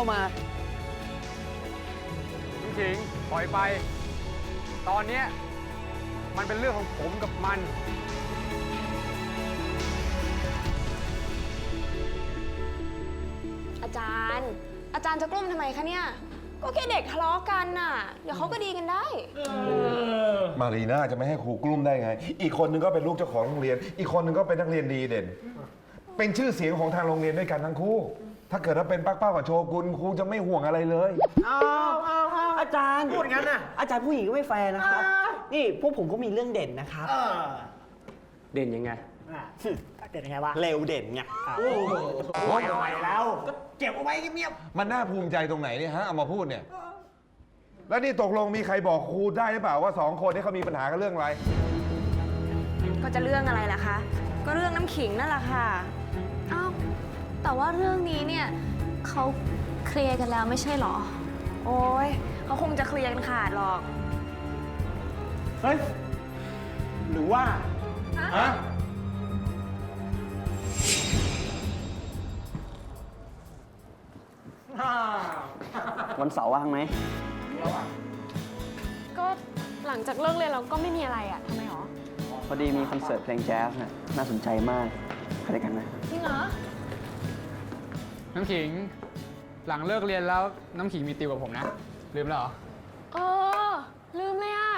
ามาน้ำขิงปล่อยไป ตอนเนี้ยมันเป็นเรื่องของผมกับมัน อาจารย์ อาจารย์จะกลุ้มทำไมคะเนี่ย ก็แค่เด็กทะเลาะกันน่ะ เดี๋ยวเขาก็ดีกันได้ มารีน่าจะไม่ให้ครูกลุ้มได้ไง อีกคนนึงก็เป็นลูกเจ้าของโรงเรียน อีกคนนึงก็เป็นนักเรียนดีเด่น เป็นชื่อเสียงของทางโรงเรียนด้วยกันทั้งคู่ ถ้าเกิดว่าเป็นปักเป้ากับโชกุนครูจะไม่ห่วงอะไรเลย อ้าวอ้าวอ้าวอาจารย์พูดงั้นน่ะอาจารย์ผู้หญิงก็ไม่แฟร์นะครับนี่พวกผมก็มีเรื่องเด่นนะครับเด่นยังไงเด่นยังไงวะเร็วเด่นไงโอ้โหไปแล้วก็เก็บเอาไว้เงียบมันน่าภูมิใจตรงไหนเนี่ยฮะเอามาพูดเนี่ย แล้วนี่ตกลงมีใครบอกครูได้หรือเปล่าว่าสองคนนี้เขามีปัญหากันเรื่องอะไร ก็จะเรื่องอะไรล่ะคะ ก็เรื่องน้ำขิงนั่นแหละค่ะอ้าว แต่ว่าเรื่องนี้เนี่ยเขาเคลียร์กันแล้วไม่ใช่เหรอ โอ้ยเขาคงจะเคลียร์กันขาดหรอก เฮ้ย หรือว่าฮะวันเสาร์ว่างไหมก็หลังจากเลิกเรียนเราก็ไม่มีอะไรอะทำไมหรอ พอดีมีคอนเสิร์ตเพลงแจ๊สน่ะน่าสนใจมากไปด้วยกันไหมจริงเหรอ น้ำขิง หลังเลิกเรียนแล้วน้ำขิงมีติวกับผมนะ ลืมแล้วเหรอ เออ ลืมเลยอะ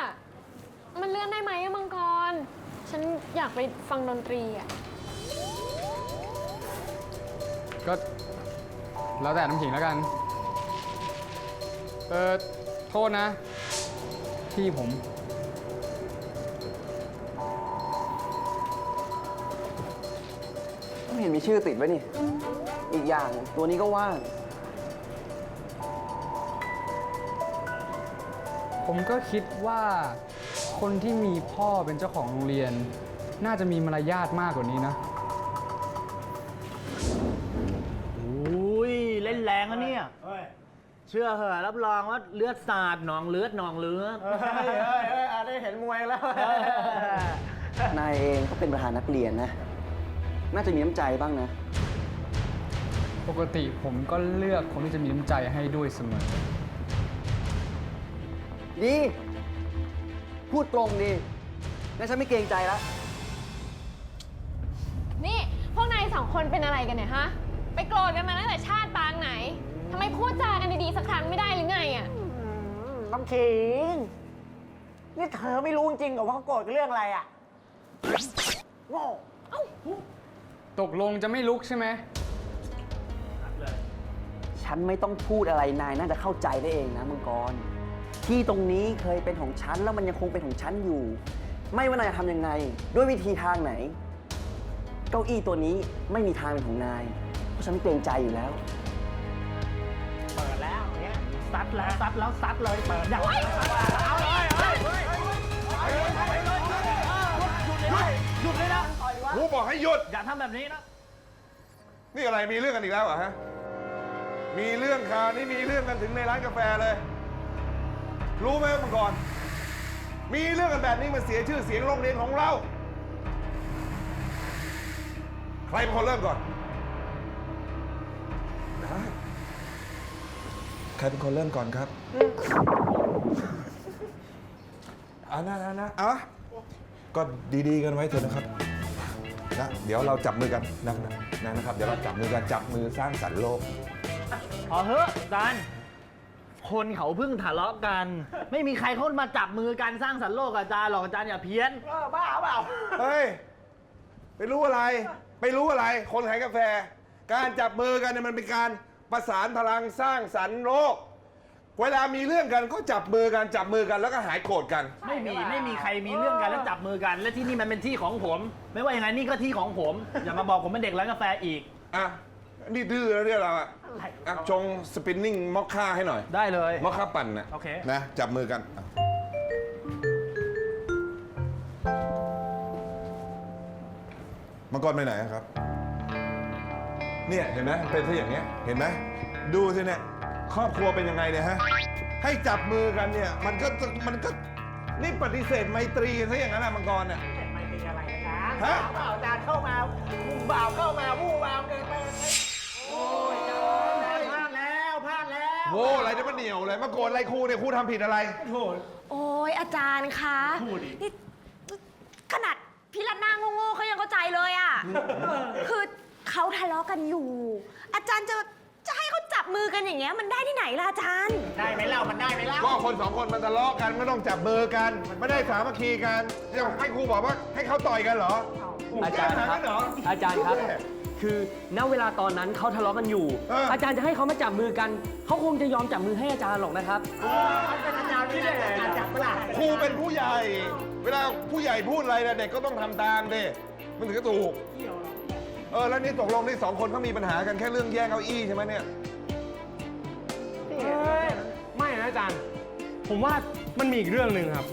มันเลื่อนได้ไหมอะมังกร ฉันอยากไปฟังดนตรีอะ ก็แล้วแต่น้ำขิงแล้วกัน เออโทษนะ ที่ผม ไม่เห็นมีชื่อติดไว้นี่ อีกอย่างตัวนี้ก็ว่าง ผมก็คิดว่าคนที่มีพ่อเป็นเจ้าของโรงเรียน น่าจะมีมารยาทมากกว่านี้นะ อุ้ยเล่นแรงนะเนี่ยเชื่อเหอะรับรองว่าเลือดสาดหนองเลือดหนองเลือดได้เห็นมวยแล้ว นายเองก็เป็นประธานนักเรียนนะ น่าจะมีน้ำใจบ้างนะ ปกติผมก็เลือกคนที่จะมีน้ำใจให้ด้วยเสมอ ดี พูดตรงดีงั้นฉันไม่เกรงใจแล้ว นี่ พวกนายสองคนเป็นอะไรกันเนี่ยฮะ ไปโกรธกันมาตั้งแต่ชาติปางไหน ทำไมพูดจากันดีๆสักครั้งไม่ได้หรือไงอะ น้ำขิง นี่เธอไม่รู้จริงเหรอว่าเขาโกรธกันเรื่องอะไรอะโง่ตกลงจะไม่ลุกใช่ไหม ฉันไม่ต้องพูดอะไรนายน่าจะเข้าใจได้เองนะมังกร ที่ตรงนี้เคยเป็นของฉันแล้วมันยังคงเป็นของฉันอยู่ ไม่ว่านายจะทำยังไง ด้วยวิธีทางไหน เก้าอี้ตัวนี้ไม่มีทางเป็นของนาย เพราะฉันเกรงใจอยู่แล้ว เปิดแล้วเนี่ยซัดแล้วซัดแล้วซัดเลยเปิดอย่างเอาเลยเอาเลยหยุดเลยนะครูบอกให้หยุด อย่าทำแบบนี้นะ นี่อะไรมีเรื่องกันอีกแล้วเหรอฮะ มีเรื่องคราวนี้มีเรื่องกันถึงในร้านกาแฟเลย รู้ไหมเมื่อก่อน มีเรื่องกันแบบนี้มันเสียชื่อเสียงโรงเรียนของเรา ใครเป็นคนเริ่มก่อนได้ใครเป็นคนเริ่มก่อนครับอ่านะนะนะอะก็ดีๆกันไว้เถอะนะครับนะเดี๋ยวเราจับมือกันนะนะนะนะครับ เดี๋ยวเราจับมือกันจับมือสร้างสรรค์โลก พอเฮ้อะอาจารย์คนเขาเพิ่งทะเลาะกัน ไม่มีใครเขามาจับมือกันสร้างสรรค์โลกอาจารย์หรอกอาจารย์อย่าเพี้ยนบ้าเปล่าเฮ้ย ไปรู้อะไร ไปรู้อะไร คนขายกาแฟ การจับมือกันเนี่ยมันเป็นการประสานพลังสร้างสรรค์โลก เวลามีเรื่องกันก็จับมือกันจับมือกันแล้วก็หายโกรธกัน ไม่มีไม่มีใครมีเรื่องกันแล้วจับมือกัน และที่นี่มันเป็นที่ของผม ไม่ว่ายังไงนี่ก็ที่ของผม อย่ามาบอกผมเป็นเด็กร้านกาแฟอีก อะ นี่ดื้อแล้วเนี่ยเราอะ อะชงสปินนิ่งมอคค่าให้หน่อย ได้เลยมอคค่าปั่นนะโอเค นะ จับมือกันอะมังกรไปไหนอะครับ เนี่ยเห็นไหมเป็นซะอย่างเงี้ย เห็นไหม ดูสิเนี่ย ครอบครัวเป็นยังไงเนี่ยฮะ ให้จับมือกันเนี่ย มันก็มันก็นี่ปฏิเสธไมตรีกันซะอย่างนั้นอะมังกรเนี่ย ไม่เป็นอะไรนะฮะ บ่าวจานเข้ามาผู้บ่าวเข้ามาผู้บ่าวเกินไป โว้อะไรจะมาเหนียวเลยมาโกรธอะไรครูเนี่ยครูทำผิดอะไรโถโอ้ยอาจารย์คะพูดดิ นี่ขนาดพี่รัตนาโง่ๆเขายังเข้าใจเลยอะคือเขาทะเลาะกันอยู่ อาจารย์จะจะให้เขาจับมือกันอย่างเงี้ยมันได้ที่ไหนล่ะอาจารย์ ได้ไหมเล่ามันได้ไหมเล่าก็คนสองคนมันทะเลาะกันไม่ต้องจับมือกันไม่ได้สามัคคีกันจะให้ครูบอกว่าให้เขาต่อยกันเหรออาจารย์แก้คหรับกันเหรออาจารย์ครับแม่ คือณเวลาตอนนั้นเขาทะเลาะกันอยู่ เอออ อาจารย์จะให้เขามาจับมือกัน เขาคงจะยอมจับมือให้อาจารย์หรอกนะครับ เป็นอาจารย์ที่ได้อาจารย์จับเวลาครูเป็นผู้ใหญ่ เวลาผู้ใหญ่พูดอะไรนะเด็กก็ต้องทำตามดิมันถึงจะถูกเออแล้วนี่ตกลงนี่สองคนเขามีปัญหากันแค่เรื่องแย่งเก้าอี้ใช่ไหมเนี่ยไม่นะอาจารย์ ผมว่ามันมีอีกเรื่องหนึ่งครับ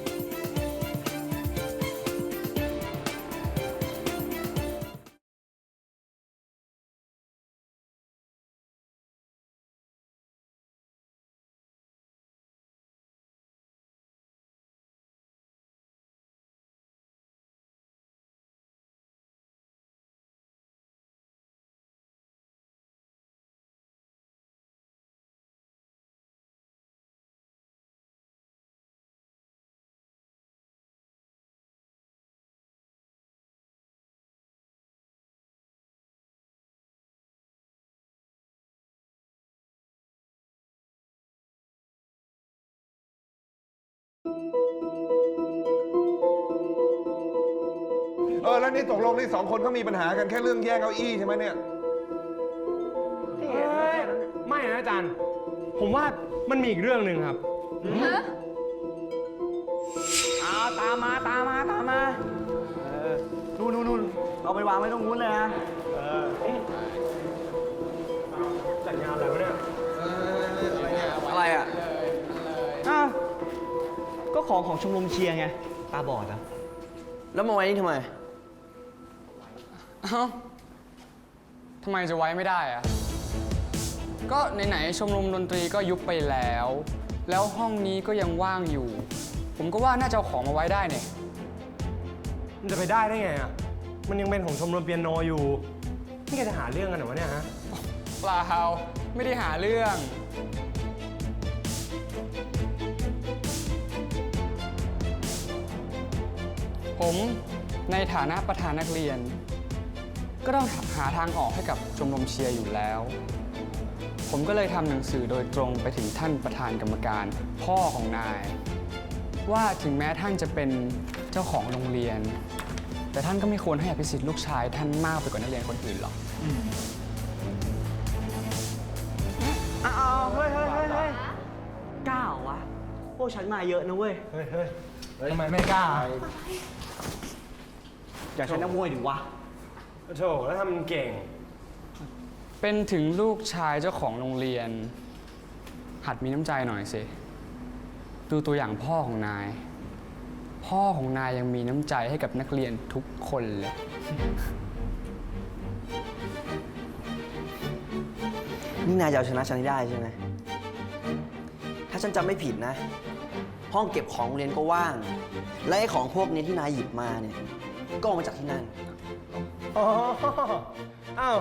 เออแล้วนี่ตกลงนี่สองคนเขามีปัญหากันแค่เรื่องแย่งเก้าอี้ใช่ไหมเนี่ยไม่นะอาจารย์ ผมว่ามันมีอีกเรื่องหนึ่งครับเอาตามมาตามมาตามมาเออนู่นนู่นนู่นเอาไปวางไว้ตรงนู้นเลยนะ จัดงานอะไรวะเนี่ย ก็ของของชมรมเชียร์ไงตาบอดอะแล้วมาไว้นี่ทำไม เอ้าทำไมจะไว้ไม่ได้อะก็ไหนๆชมรมดนตรีก็ยุบไปแล้ว แล้วห้องนี้ก็ยังว่างอยู่ ผมก็ว่าน่าจะเอาของมาไว้ได้เนี่ย มันจะไปได้ได้ไงอะ มันยังเป็นของชมรมเปียโนอยู่ นี่แกจะหาเรื่องกันเหรอวะเนี่ยฮะ เปล่าไม่ได้หาเรื่อง ผมในฐานะประธานนักเรียน ก็ต้องหาทางออกให้กับชมรมเชียร์อยู่แล้ว ผมก็เลยทำหนังสือโดยตรงไปถึงท่านประธานกรรมการพ่อของนาย ว่าถึงแม้ท่านจะเป็นเจ้าของโรงเรียน แต่ท่านก็ไม่ควรให้อภิสิทธิ์ลูกชายท่านมากไปกว่านักเรียนคนอื่นหรอกอ้าวเฮ้ยเฮ้ยเฮ้ยเฮ้ยกล้าเหรอวะพวกฉันมาเยอะนะเว้ย เฮ้ยเฮ้ยทำไมไม่กล้า อยากใช้นักมวยดิวะ โถแล้วทำเก่ง เป็นถึงลูกชายเจ้าของโรงเรียน หัดมีน้ำใจหน่อยสิ ดูตัวอย่างพ่อของนาย พ่อของนายยังมีน้ำใจให้กับนักเรียนทุกคนเลย นี่นายจะเอาชนะฉันให้ได้ใช่ไหม ถ้าฉันจำไม่ผิดนะ ห้องเก็บของโรงเรียนก็ว่าง และไอ้ของพวกนี้ที่นายหยิบมาเนี่ย ก็เอามาจากที่นั่น อ๋ออ้าว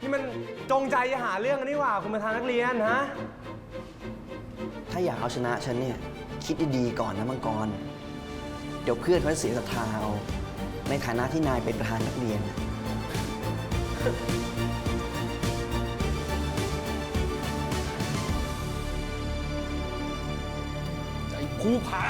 นี่มันจงใจจะหาเรื่องกันนี่หว่า คุณประธานนักเรียนฮะ ถ้าอยากเอาชนะฉันเนี่ย คิดดีๆก่อนนะมังกร เดี๋ยวเพื่อนเขาจะเสียศรัทธาเอาในฐานะที่นายเป็นประธานนักเรียนน่ะคู่ผา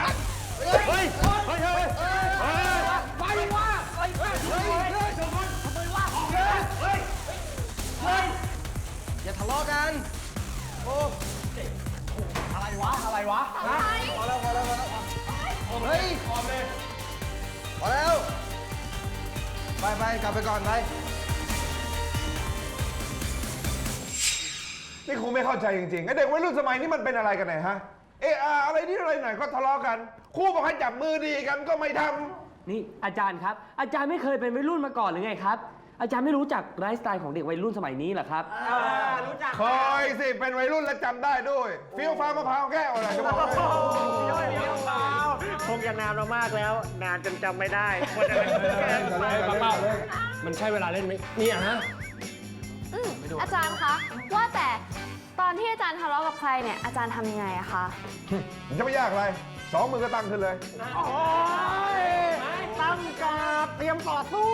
อย่าทะเลาะกัน โอ้อะไรวะ อะไรวะมาแล้วมาแล้วมาแล้วเฮ้ยพอแล้ว ไปไปกลับไปก่อนไป นี่ครูไม่เข้าใจจริงๆไอเด็กวัยรุ่นสมัยนี้มันเป็นอะไรกันไหนฮะ เอออะไรนี่อะไรหน่อยก็ทะเลาะกันครูบอกให้จับมือดีกันก็ไม่ทำ นี่อาจารย์ครับ อาจารย์ไม่เคยเป็นวัยรุ่นมาก่อนหรือไงครับ อาจารย์ไม่รู้จักไลฟ์สไตล์ของเด็กวัยรุ่นสมัยนี้เหรอครับคอยสิ เป็นวัยรุ่นแล้วจำได้ด้วย ฟิวฟ้ามะพร้าวแก้วอะไรจะบอกให้คงจะนานมามากแล้ว นานจนจำไม่ได้คนอะไรเปล่ามันใช่เวลาเล่นไหมเนี่ยฮะอืมอาจารย์คะว่าแต่ตอนที่อาจารย์ทะเลาะกับใครเนี่ยอาจารย์ทำยังไงอะคะมันจะไม่ยากอะไรสองมือก็ตั้งขึ้นเลยโอ้ย ตั้งการดเตรียมต่อสู้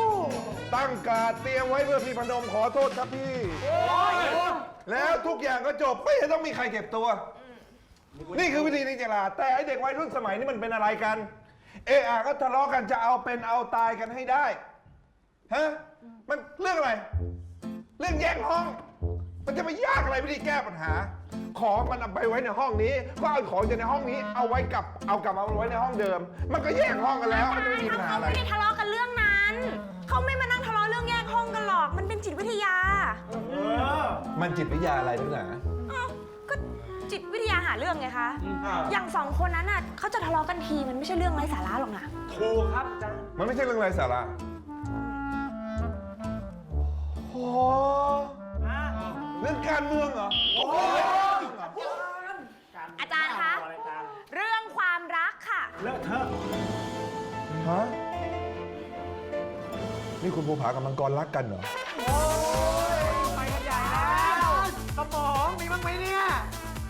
ตั้งการดเตรียมไว้เพื่อพี่พนมขอโทษครับพี่ แล้วทุกอย่างก็จบไม่เห็นต้องมีใครเก็บตัว นี่คือวิธีนิจลาแต่ไอเด็กวัยรุ่นสมัยนี้มันเป็นอะไรกัน เอะอะก็ทะเลาะกันจะเอาเป็นเอาตายกันให้ได้ ฮะ มันเรื่องอะไร เรื่องแย่งห้อง มันจะไปยากอะไรวิธีแก้ปัญหา ของมันเอาไปไว้ในห้องนี้ ก็เอาของจากในห้องนี้ เอาไว้กลับเอากลับมาไว้ในห้องเดิม มันก็แยกห้องกันแล้วมันจะไม่มีปัญหาเขาอะไรไม่ได้ทะเลาะกันเรื่องนั้น เขาไม่มานั่งทะเลาะเรื่องแยกห้องกันหรอก มันเป็นจิตวิทยามันจิตวิทยาอะไรนักหนาอ้าวก็จิตวิทยาหาเรื่องไงคะ อย่างสองคนนั้นน่ะเขาจะทะเลาะกันทีมันไม่ใช่เรื่องไร้สาระหรอกนะ ถูกครับอาจารย์มันไม่ใช่เรื่องไร้สาระโอ้ เรื่องการเมืองเหรออาจารย์คะเรื่องความรักค่ะฮะนี่คุณภูผากับมังกรรักกันเหรอ ไปกันใหญ่แล้วสมองมีบ้างไหมเนี่ย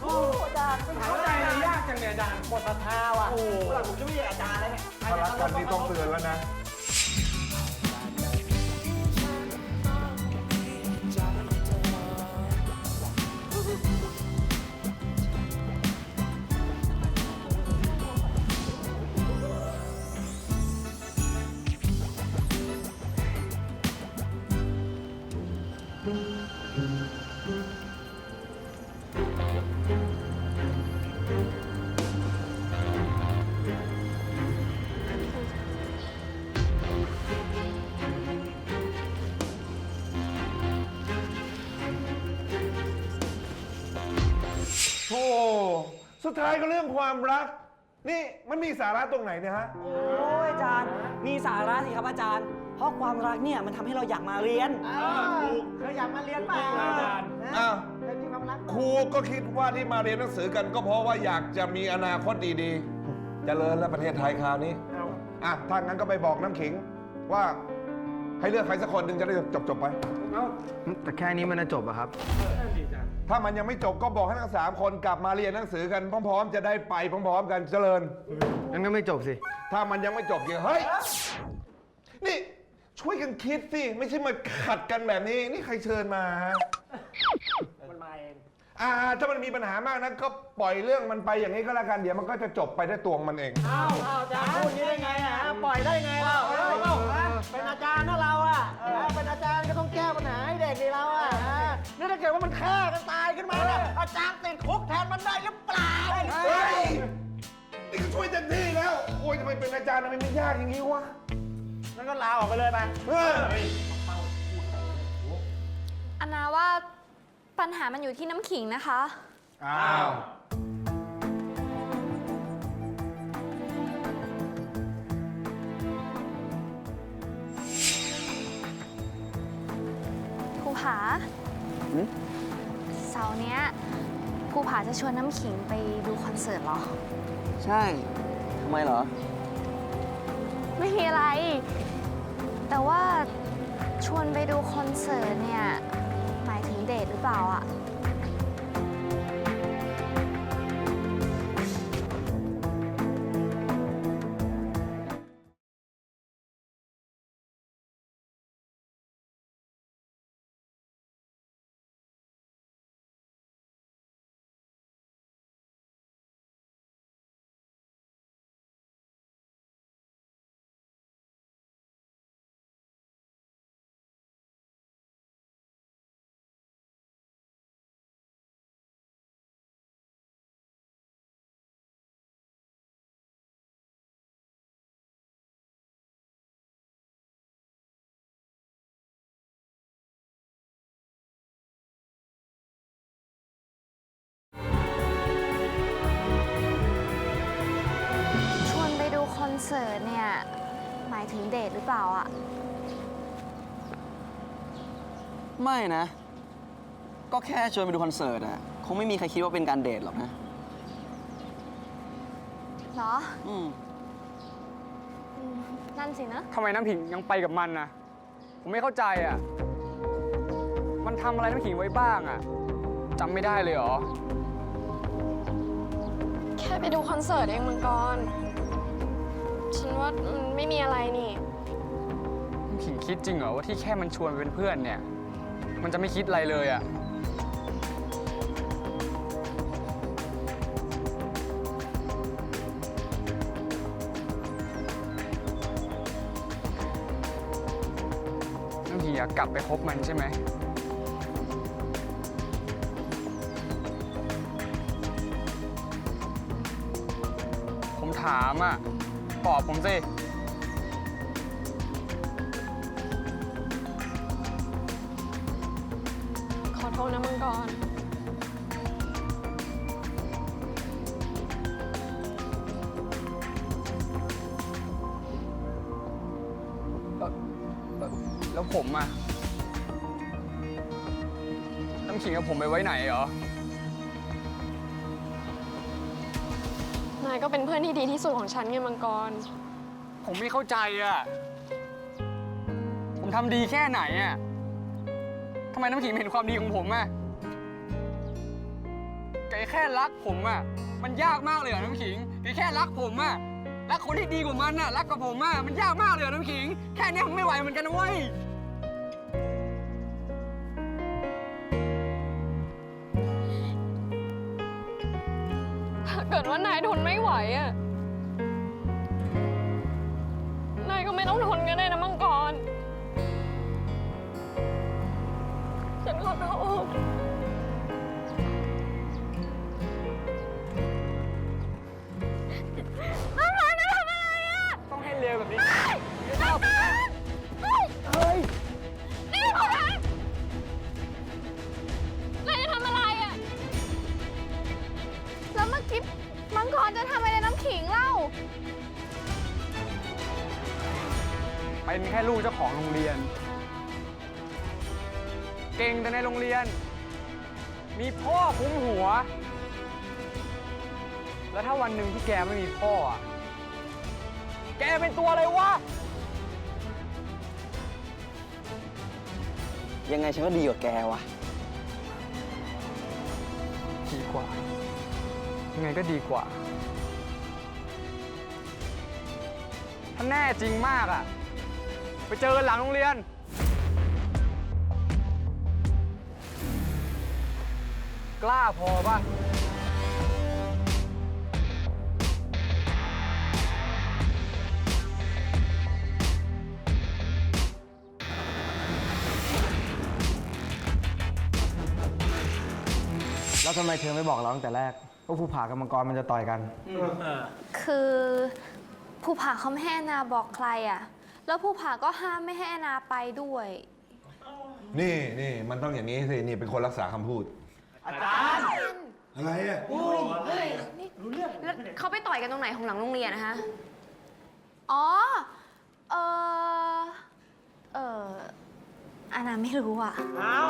โอ้อาจารย์เข้าใจเลยยากจังเนี่ยอาจารย์หมดศรัทธาว่ะโอ้เวลาผมจะไม่เรียกอาจารย์แล้วเนี่ยถ้ารักกันนี่ต้องเตือนแล้วนะ สุดท้ายก็เรื่องความรัก นี่มันมีสาระตรงไหนเนี่ยฮะ โอ้ยอาจารย์ มีสาระสิครับอาจารย์ เพราะความรักเนี่ยมันทำให้เราอยากมาเรียนเคยอยากมาเรียนเปล่าอาจารย์อ้าวเคยมีความรักครูก็คิดว่าที่มาเรียนหนังสือกันก็เพราะว่าอยากจะมีอนาคตดีๆ เจริญแล้วประเทศไทยคราวนี้ อะ ถ้างั้นก็ไปบอกน้ำขิงว่าให้เลือกใครสักคนหนึ่งจะได้จบจบๆไป แต่แค่นี้มันจะจบอะครับ ถ้ามันยังไม่จบก็บอกให้ทั้งสามคนกลับมาเรียนหนังสือกันพร้อม ๆ จะได้ไปพร้อม ๆ กันเจริญ งั้นก็ไม่จบสิ ถ้ามันยังไม่จบเดี๋ยวเฮ้ย นี่ช่วยกันคิดสิไม่ใช่มาขัดกันแบบนี้ นี่ใครเชิญมาฮะมันมาเองอ่าถ้ามันมีปัญหามากนะก็ปล่อยเรื่องมันไปอย่างนี้ก็แล้วกันเดี๋ยวมันก็จะจบไปได้วยตัวของมันเองอ้าวอ้าวอาจารย์พูดอย่างนี้ได้ไงอะปล่อยได้ไงเราเออเป็นอาจารย์นะเราอะเออเป็นอาจารย์ก็ต้องแก้ปัญหาให้เด็กดีเราอะเออ นี่ถ้าเกิดว่ามันฆ่ากันตายขึ้นมาเนี่ยอาจารย์ติดคุกแทนมันได้หรือเปล่าเฮ้ยนี่ก็ช่วยเต็มที่แล้ว โอ้ยทำไมเป็นอาจารย์ทำไมมันยากอย่างนี้วะงั้นก็ลาออกไปเลยไปเอออันนาว่าปัญหามันอยู่ที่น้ำขิงนะคะ อ้าว เสาร์เนี้ยภูผาจะชวนน้ำขิงไปดูคอนเสิร์ตเหรอ ใช่ทำไมเหรอ ไม่มีอะไร แต่ว่าชวนไปดูคอนเสิร์ตเนี่ย หมายถึงเดทหรือเปล่าอะ เสิร์ตเนี่ย หมายถึงเดทหรือเปล่าอะไม่นะ ก็แค่ชวนไปดูคอนเสิร์ตอะคงไม่มีใครคิดว่าเป็นการเดทหรอกนะ เหรออืมอืมนั่นสินะ ทำไมน้ำผิงยังไปกับมันนะผมไม่เข้าใจอะ มันทำอะไรน้ำผิงไว้บ้างอะจำไม่ได้เลยเหรอ แค่ไปดูคอนเสิร์ตเองมังกร ฉันว่ามันไม่มีอะไรนี่น้ำผิงคิดจริงเหรอว่าที่แค่มันชวนไปเป็นเพื่อนเนี่ย มันจะไม่คิดอะไรเลยอะน้ำผิงอยากกลับไปคบมันใช่ไหม ผมถามอะ อบผมสิ ของฉันไงมังกร ผมไม่เข้าใจอะ ผมทำดีแค่ไหนอะทำไมน้ำขิงไม่เห็นความดีของผมอะแกแค่รักผมอะ มันยากมากเลยเหรอน้ำขิงแกแค่รักผมอะ รักคนที่ดีกว่ามันอะ รักกับผมอะ มันยากมากเลยเหรอน้ำขิง แค่เนี้ยผมไม่ไหวเหมือนกันนะเว้ย ถ้าเกิดว่านายทนไม่ไหวอะ ต้องทนก็ได้นะมังกร ฉันขอโทษ เป็นแค่ลูกเจ้าของโรงเรียน เก่งแต่ในโรงเรียน มีพ่อคุ้มหัว แล้วถ้าวันหนึ่งที่แกไม่มีพ่ออะแกเป็นตัวอะไรวะ ยังไงฉันก็ดีกว่าแกวะดีกว่า ยังไงก็ดีกว่า ถ้าแน่จริงมากอะ ไปเจอกันหลังโรงเรียน กล้าพอป่ะ แล้วทำไมเธอไม่บอกเราตั้งแต่แรกว่าภูผากับมังกรมันจะต่อยกัน คือผู้ผาเขาไม่ให้แอนนาบอกใครอะ แล้วผู้ผาก็ห้ามไม่ให้แอนนาไปด้วย นี่นี่มันต้องอย่างนี้สิ นี่เป็นคนรักษาคำพูดอะไรอะแล้วเขาไปต่อยกันตรงไหนของหลังโรงเรียนนะคะ อ๋อ เออเอออานาไม่รู้อะเอ้า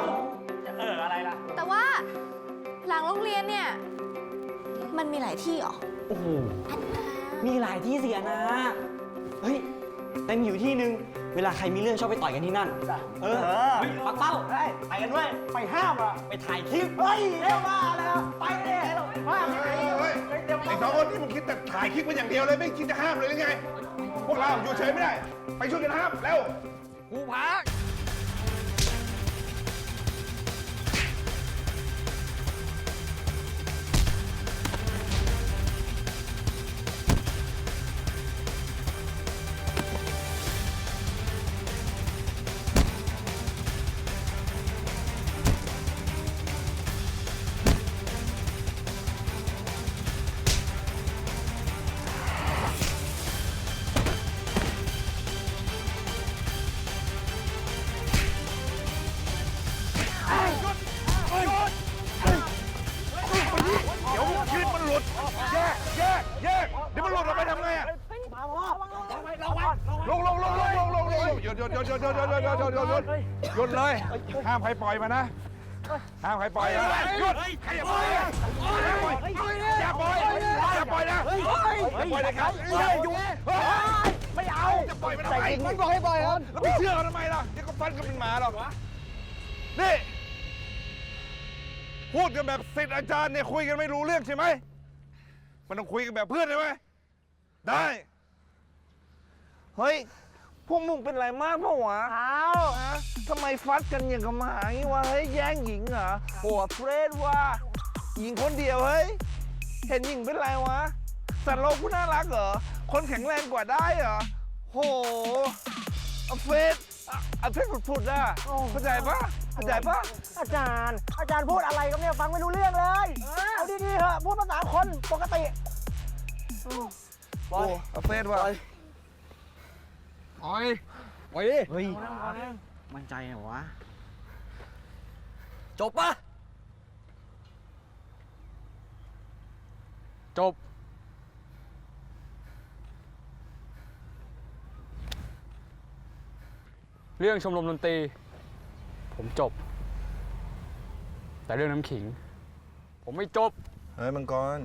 จะเอออะไรล่ะ แต่ว่าหลังโรงเรียนเนี่ย มันมีหลายที่เหรอ โอ้โห มีหลายที่เสียนะ เฮ้ย แต่มีอยู่ที่หนึ่งเวลาใครมีเรื่องชอบไปต่อยกันที่นั่น เออปักเป้าได้ไปกันด้วย ไปห้ามอะ ไปถ่ายคลิป เฮ้ยเร็วมาแล้ว ไปเลยว่าเฮ้ยเฮ้ยไอ้สองคนนี่มึงคิดแต่ถ่ายคลิปมันอย่างเดียวเลยไม่คิดจะห้ามเลยหรือไง พวกเราอยู่เฉยไม่ได้ ไปช่วยกันห้ามเร็วภูผาามใครปล่อยมานะ ห้ามใครปล่อยนะหยุดใครอย่าปล่อยนะอย่าปล่อยอย่าปล่อยนะอย่าปล่อยนะครับอย่าหยุดไม่เอาจะปล่อยมันทำไมมันบอกให้ปล่อยแล้วไปเชื่อเขาทำไมล่ะเดี๋ยวก็ฟันกันเป็นหมาหรอกนี่พูดกันแบบศิษย์อาจารย์เนี่ยคุยกันไม่รู้เรื่องใช่ไหมมันต้องคุยกันแบบเพื่อนใช่ไหมได้ เฮ้ย พวกมึงเป็นไรมากเปล่าวะอ้าวทำไมฟัดกันอย่างกับหมาอย่างนี้วะเฮ้ยแย่งหญิงเหรอโหเฟรดว่า หญิงคนเดียวเฮ้ย เห็นหญิงเป็นไรวะสัตว์โลกผู้น่ารักเหรอ คนแข็งแรงกว่าได้เหรอ โหเอาเฟรดอะเอาเฟรดผุดๆอะเข้าใจปะเข้าใจปะ อาจารย์ อาจารย์พูดอะไรก็เนี่ยฟังไม่รู้เรื่องเลย เอาดีๆเถอะพูดภาษาคนปกติโอ้เอาเฟรดว่ะ โอ้ยโอ้ยเฮ้ย มั่นใจเหรอวะ จบปะจบ เรื่องชมรมดนตรี ผมจบ แต่เรื่องน้ำขิง ผมไม่จบ เฮ้ยมังกร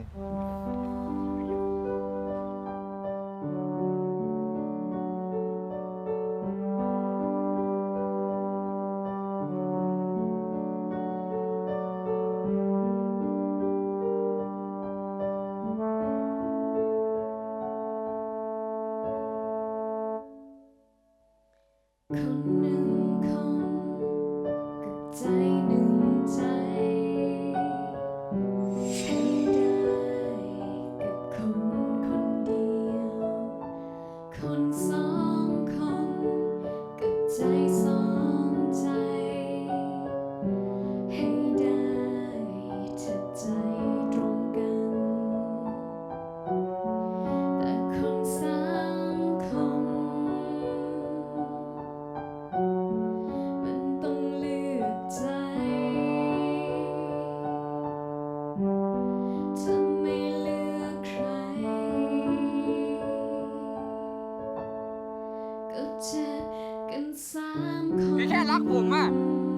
รักผมอะ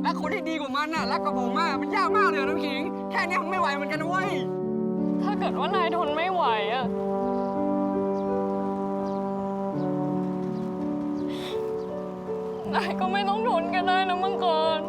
รักคนที่ดีกว่ามันอะรักกับผมอะมันยากมากเลยน้ำขิง แค่นี้ผมไม่ไหวเหมือนกันนะเว้ย ถ้าเกิดว่านายทนไม่ไหวอะนายก็ไม่ต้องทนกันได้นะมังกร